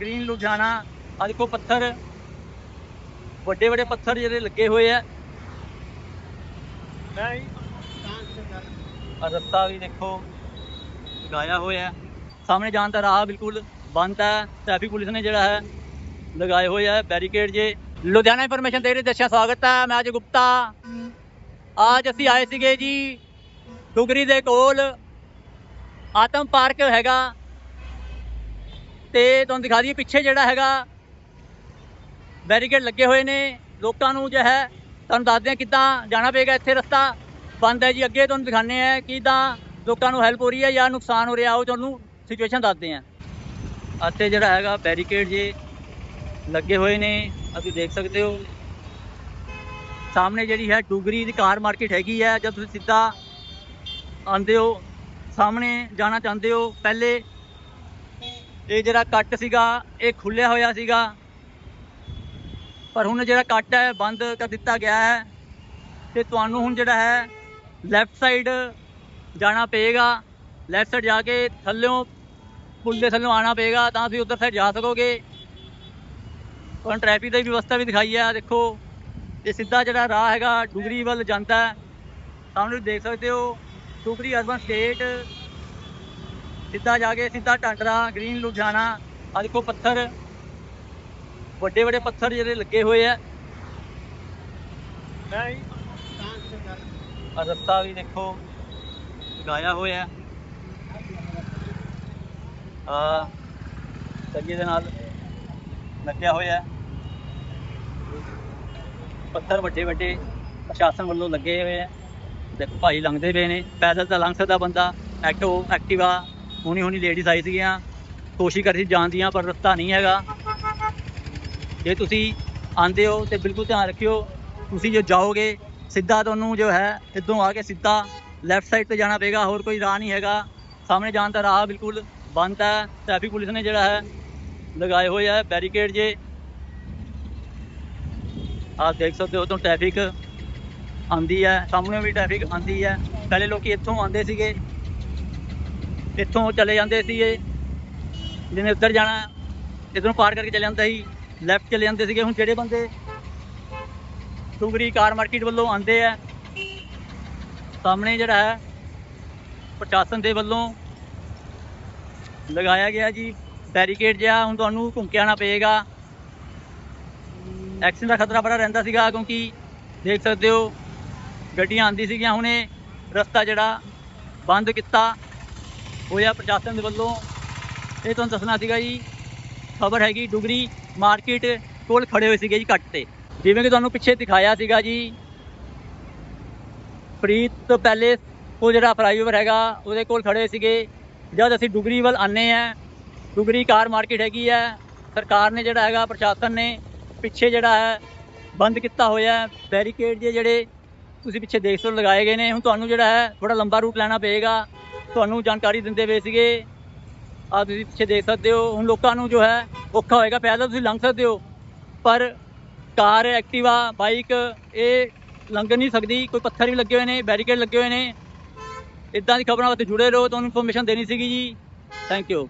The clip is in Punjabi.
ਗ੍ਰੀਨ ਲੁਧਿਆਣਾ ਆ ਦੇਖੋ ਪੱਥਰ। ਵੱਡੇ ਵੱਡੇ ਪੱਥਰ ਜਿਹੜੇ ਲੱਗੇ ਹੋਏ ਆ। ਆ ਰਸਤਾ ਵੀ ਦੇਖੋ ਲਗਾਇਆ ਹੋਇਆ। ਸਾਹਮਣੇ ਜਾਣ ਦਾ ਰਾਹ ਬਿਲਕੁਲ ਬੰਦ ਹੈ। ਟ੍ਰੈਫਿਕ ਪੁਲਿਸ ਨੇ ਜਿਹੜਾ ਹੈ ਲਗਾਏ ਹੋਏ ਆ ਬੈਰੀਕੇਡ ਜੇ। ਲੁਧਿਆਣਾ ਇਨਫੋਰਮੇਸ਼ਨ ਦੇ ਰਹੇ ਦਰਸ਼ਕਾਂ ਸਵਾਗਤ ਹੈ। ਮੈਂ ਅਜੇ ਗੁਪਤਾ। ਅੱਜ ਅਸੀਂ ਆਏ ਸੀਗੇ ਜੀ ਡੁਗਰੀ ਦੇ ਕੋਲ। ਆਤਮ ਪਾਰਕ ਹੈਗਾ। ਤੇ ਤੁਹਾਨੂੰ ਦਿਖਾ ਦਈਏ ਪਿੱਛੇ ਜਿਹੜਾ ਹੈਗਾ ਬੈਰੀਕੇਡ ਲੱਗੇ ਹੋਏ ਨੇ, ਲੋਕਾਂ ਨੂੰ ਜੋ ਹੈ, ਤੁਹਾਨੂੰ ਦੱਸਦੇ ਹਾਂ ਕਿੱਦਾਂ ਜਾਣਾ ਪਏਗਾ ਇੱਥੇ ਰਸਤਾ। ਬੰਦ ਹੈ ਜੀ, ਅੱਗੇ ਤੁਹਾਨੂੰ ਦਿਖਾਣੇ ਆ ਕਿੱਦਾਂ ਲੋਕਾਂ ਨੂੰ ਹੈਲਪ ਹੋ ਰਹੀ ਹੈ ਜਾਂ ਨੁਕਸਾਨ ਹੋ ਰਿਹਾ, ਉਹ ਤੁਹਾਨੂੰ ਸਿਚੁਏਸ਼ਨ ਦੱਸਦੇ ਆ ਇੱਥੇ ਜਿਹੜਾ ਹੈਗਾ ਬੈਰੀਕੇਡ ਜੇ ਲੱਗੇ ਹੋਏ ਨੇ, ਅਸੀਂ ਦੇਖ ਸਕਦੇ ਹੋ। ਸਾਹਮਣੇ ਜਿਹੜੀ ਹੈ ਡੁਗਰੀ ਦੀ ਕਾਰ ਮਾਰਕੀਟ ਹੈਗੀ ਹੈ, ਜਦ ਤੁਸੀਂ ਸਿੱਧਾ ਆਉਂਦੇ ਹੋ, ਸਾਹਮਣੇ ਜਾਣਾ ਚਾਹੁੰਦੇ ਹੋ, ਪਹਿਲੇ ਇਹ ਜਿਹੜਾ ਕੱਟ ਸੀਗਾ, ਇਹ ਖੁੱਲਿਆ ਹੋਇਆ ਸੀਗਾ। ਪਰ ਹੁਣ ਜਿਹੜਾ ਕੱਟ ਹੈ, ਬੰਦ ਕਰ ਦਿੱਤਾ ਗਿਆ ਹੈ। ਤੇ ਤੁਹਾਨੂੰ ਹੁਣ ਜਿਹੜਾ ਹੈ ਲੈਫਟ ਸਾਈਡ ਜਾਣਾ ਪਏਗਾ। ਲੈਫਟ ਸਾਈਡ ਜਾ ਕੇ ਥੱਲਿਓਂ ਪੁਲ ਦੇ ਥੱਲੋਂ ਆਣਾ ਪਏਗਾ, ਤਾਂ ਤੁਸੀਂ ਉਧਰ ਸਾਈਡ ਜਾ ਸਕੋਗੇ। ਤੁਹਾਨੂੰ ਟ੍ਰੈਫਿਕ ਦੀ ਵਿਵਸਥਾ ਵੀ ਦਿਖਾਈ ਹੈ, ਦੇਖੋ। ਇਹ ਸਿੱਧਾ ਜਿਹੜਾ ਰਾਹ ਹੈਗਾ, ਡੁਗਰੀ ਵੱਲ ਜਾਂਦਾ ਹੈ। ਸਾਹਮਣੇ ਦੇਖ ਸਕਦੇ ਹੋ, ਡੁਗਰੀ ਅਰਬਨ ਸਟੇਟ ਸਿੱਧਾ ਜਾ ਕੇ ਸਿੱਧਾ ਟਾਂਡਰਾ ਗ੍ਰੀਨ ਲੁਧਿਆਣਾ ਆ ਦੇਖੋ ਪੱਥਰ। ਵੱਡੇ ਵੱਡੇ ਪੱਥਰ ਜਿਹੜੇ ਲੱਗੇ ਹੋਏ ਆ। ਆ ਰਸਤਾ ਵੀ ਦੇਖੋ ਲਗਾਇਆ ਹੋਇਆ। ਆ ਸਰੀਏ ਦੇ ਨਾਲ ਲੱਗਿਆ ਹੋਇਆ। ਪੱਥਰ ਵੱਡੇ ਵੱਡੇ ਪ੍ਰਸ਼ਾਸਨ ਵੱਲੋਂ ਲੱਗੇ ਹੋਏ ਆ। ਦੇਖੋ ਭਾਈ ਲੰਘਦੇ ਪਏ ਨੇ। ਪੈਦਲ ਤਾਂ ਲੰਘ ਸਕਦਾ ਬੰਦਾ। ਐਕਟੋ ਐਕਟਿਵਾ ਹੁਣੀ ਹੁਣੀ ਲੇਡੀਜ਼ ਆਈ ਸੀਗੀਆਂ। ਕੋਸ਼ਿਸ਼ ਕਰ ਰਹੀ ਸੀ ਜਾਣ ਦੀਆਂ, ਪਰ ਰਸਤਾ ਨਹੀਂ ਹੈਗਾ। ਜੇ ਤੁਸੀਂ ਆਂਦੇ ਹੋ ਤੇ ਬਿਲਕੁਲ ਧਿਆਨ ਰੱਖਿਓ। ਤੁਸੀਂ ਜੋ ਜਾਓਗੇ, ਸਿੱਧਾ ਤੁਹਾਨੂੰ ਜੋ ਹੈ, ਇੱਧਰੋਂ ਆ ਕੇ ਸਿੱਧਾ ਲੈਫਟ ਸਾਈਡ ਤੇ ਜਾਣਾ ਪਏਗਾ, ਹੋਰ ਕੋਈ ਰਾਹ ਨਹੀਂ ਹੈਗਾ। ਸਾਹਮਣੇ ਜਾਣ ਦਾ ਰਾਹ ਬਿਲਕੁਲ ਬੰਦ ਹੈ। ਟ੍ਰੈਫਿਕ ਪੁਲਿਸ ਨੇ ਜਿਹੜਾ ਹੈ, ਲਗਾਏ ਹੋਏ ਹੈ ਬੈਰੀਕੇਡ ਜੇ। ਆਪ ਦੇਖ ਸਕਦੇ ਹੋ ਤੋਂ ਟ੍ਰੈਫਿਕ ਆਂਦੀ ਹੈ। ਸਾਹਮਣੇ ਵੀ ਟ੍ਰੈਫਿਕ ਆਂਦੀ ਹੈ। ਪਹਿਲੇ ਲੋਕੀ ਇੱਥੋਂ ਆਉਂਦੇ ਸੀਗੇ। ਇੱਥੋਂ ਚਲੇ ਜਾਂਦੇ ਸੀਗੇ ਇਹ। ਜਿਹਨੇ ਉੱਧਰ ਜਾਣਾ, ਇੱਧਰੋਂ ਪਾਰ ਕਰਕੇ ਚਲੇ ਜਾਂਦਾ ਸੀ। ਲੈਫਟ ਚਲੇ ਜਾਂਦੇ ਸੀਗੇ ਹੁਣ ਜਿਹੜੇ ਬੰਦੇ ਡੁਗਰੀ ਕਾਰ ਮਾਰਕੀਟ ਵੱਲੋਂ ਆਉਂਦੇ ਆ। ਸਾਹਮਣੇ ਜਿਹੜਾ ਹੈ, ਪ੍ਰਸ਼ਾਸਨ ਦੇ ਵੱਲੋਂ ਲਗਾਇਆ ਗਿਆ ਜੀ ਬੈਰੀਕੇਡ ਜਿਹਾ। ਹੁਣ ਤੁਹਾਨੂੰ ਘੁੰਮ ਕੇ ਆਉਣਾ ਪਏਗਾ। ਐਕਸੀਡੈਂਟ ਦਾ ਖਤਰਾ ਬੜਾ ਰਹਿੰਦਾ ਸੀਗਾ, ਕਿਉਂਕਿ ਦੇਖ ਸਕਦੇ ਹੋ, ਗੱਡੀਆਂ ਆਂਦੀ ਸੀਗੀਆਂ। ਹੁਣੇ ਰਸਤਾ ਜਿਹੜਾ ਬੰਦ ਕੀਤਾ। ਹੋਇਆ ਪ੍ਰਸ਼ਾਸਨ ਦੇ ਵੱਲੋਂ। ਇਹ ਤੁਹਾਨੂੰ ਦੱਸਣਾ ਸੀਗਾ ਜੀ, ਖਬਰ ਹੈਗੀ ਡੁਗਰੀ ਮਾਰਕੀਟ ਕੋਲ ਖੜੇ ਹੋਏ ਸੀਗੇ ਜੀ ਕੱਟ ਤੇ। ਜਿਵੇਂ ਕਿ ਤੁਹਾਨੂੰ ਪਿੱਛੇ ਦਿਖਾਇਆ ਸੀਗਾ ਜੀ, ਪ੍ਰੀਤ ਪੈਲੇਸ ਉਹ ਜਿਹੜਾ ਫਲਾਈਓਵਰ ਹੈਗਾ, ਉਹਦੇ ਕੋਲ ਖੜੇ ਸੀਗੇ। ਜਦ ਅਸੀਂ ਡੁਗਰੀ ਵੱਲ ਆਨੇ ਆ ਡੁਗਰੀ ਕਾਰ ਮਾਰਕੀਟ ਹੈਗੀ ਹੈ, ਸਰਕਾਰ ਨੇ ਜਿਹੜਾ ਹੈਗਾ, ਪ੍ਰਸ਼ਾਸਨ ਨੇ ਪਿੱਛੇ ਜਿਹੜਾ ਹੈ, ਬੰਦ ਕੀਤਾ ਹੋਇਆ ਬੈਰੀਕੇਡ ਜੇ ਜਿਹੜੇ ਤੁਸੀਂ ਪਿੱਛੇ ਦੇਖ ਸਕਦੇ ਲਗਾਏ ਗਏ ਨੇ। ਹੁਣ ਤੁਹਾਨੂੰ ਜਿਹੜਾ ਹੈ ਥੋੜਾ ਲੰਬਾ ਰੂਟ ਲੈਣਾ ਪਏਗਾ। ਤੁਹਾਨੂੰ ਜਾਣਕਾਰੀ ਦਿੰਦੇ ਪਏ ਸੀਗੇ। ਆ ਤੁਸੀਂ ਪਿੱਛੇ ਦੇਖ ਸਕਦੇ ਹੋ, ਹੁਣ ਲੋਕਾਂ ਨੂੰ ਜੋ ਹੈ ਔਖਾ ਹੋਏਗਾ ਪੈਦਲ ਤੁਸੀਂ ਲੰਘ ਸਕਦੇ ਹੋ। ਪਰ ਕਾਰ ਐਕਟਿਵਾ, ਬਾਈਕ, ਇਹ ਲੰਘ ਨਹੀਂ ਸਕਦੀ, ਕੋਈ ਪੱਥਰ ਵੀ ਲੱਗੇ ਹੋਏ ਨੇ, ਬੈਰੀਕੇਡ ਲੱਗੇ ਹੋਏ ਨੇ। ਇਦਾਂ ਦੀ ਖਬਰਾਂ ਵਾਸਤੇ ਜੁੜੇ ਰਹੋ, ਤੁਹਾਨੂੰ ਇਨਫੋਰਮੇਸ਼ਨ ਦੇਣੀ ਸੀਗੀ ਜੀ। Thank you